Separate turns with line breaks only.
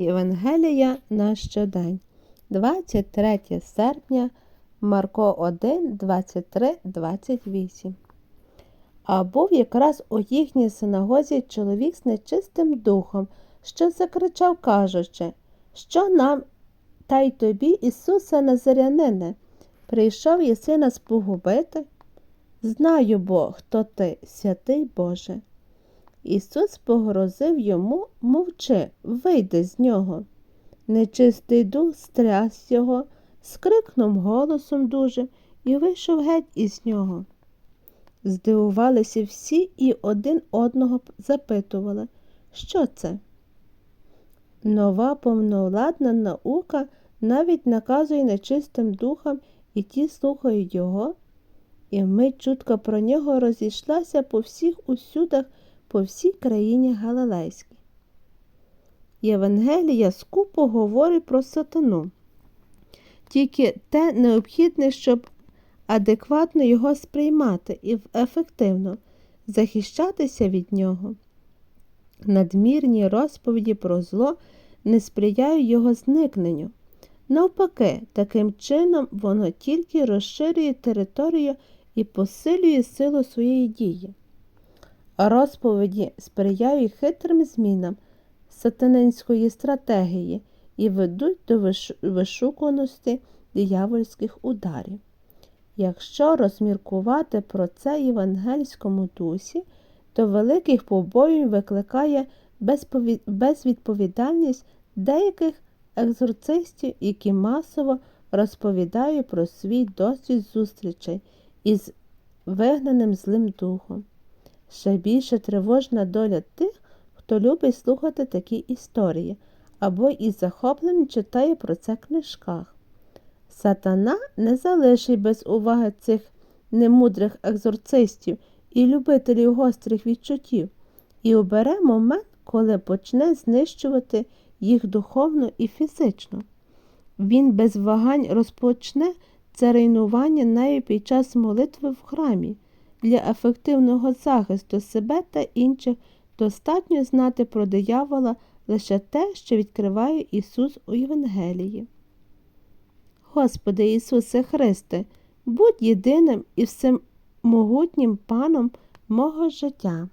Євангелія на щодень, 23 серпня, Марко 1, 23, 28. А був якраз у їхній синагозі чоловік з нечистим духом, що закричав, кажучи, що нам, та й тобі, Ісусе Назарянине, прийшов єси нас погубити? Знаю бо, хто ти, святий Боже. Ісус погрозив йому, мовчи, вийди з нього. Нечистий дух стряс його, скрикнув голосом дуже і вийшов геть із нього. Здивувалися всі і один одного запитували, що це? Нова повновладна наука навіть наказує нечистим духам, і ті слухають його, і мить чутка про нього розійшлася по всіх усюдах, по всій країні Галилейській. Євангелія скупо говорить про сатану. Тільки те необхідне, щоб адекватно його сприймати і ефективно захищатися від нього. Надмірні розповіді про зло не сприяють його зникненню. Навпаки, таким чином воно тільки розширює територію і посилює силу своєї дії. Розповіді сприяють хитрим змінам сатанинської стратегії і ведуть до вишуканості диявольських ударів. Якщо розміркувати про це євангельському дусі, то великих побоїв викликає безвідповідальність деяких екзорцистів, які масово розповідають про свій досвід зустрічей із вигнаним злим духом. Ще більше тривожна доля тих, хто любить слухати такі історії або із захопленням читає про це в книжках. Сатана не залишить без уваги цих немудрих екзорцистів і любителів гострих відчуттів, і обере момент, коли почне знищувати їх духовно і фізично. Він без вагань розпочне це руйнування навіть під час молитви в храмі. Для ефективного захисту себе та інших достатньо знати про диявола лише те, що відкриває Ісус у Євангелії. Господи Ісусе Христе, будь єдиним і всемогутнім паном мого життя.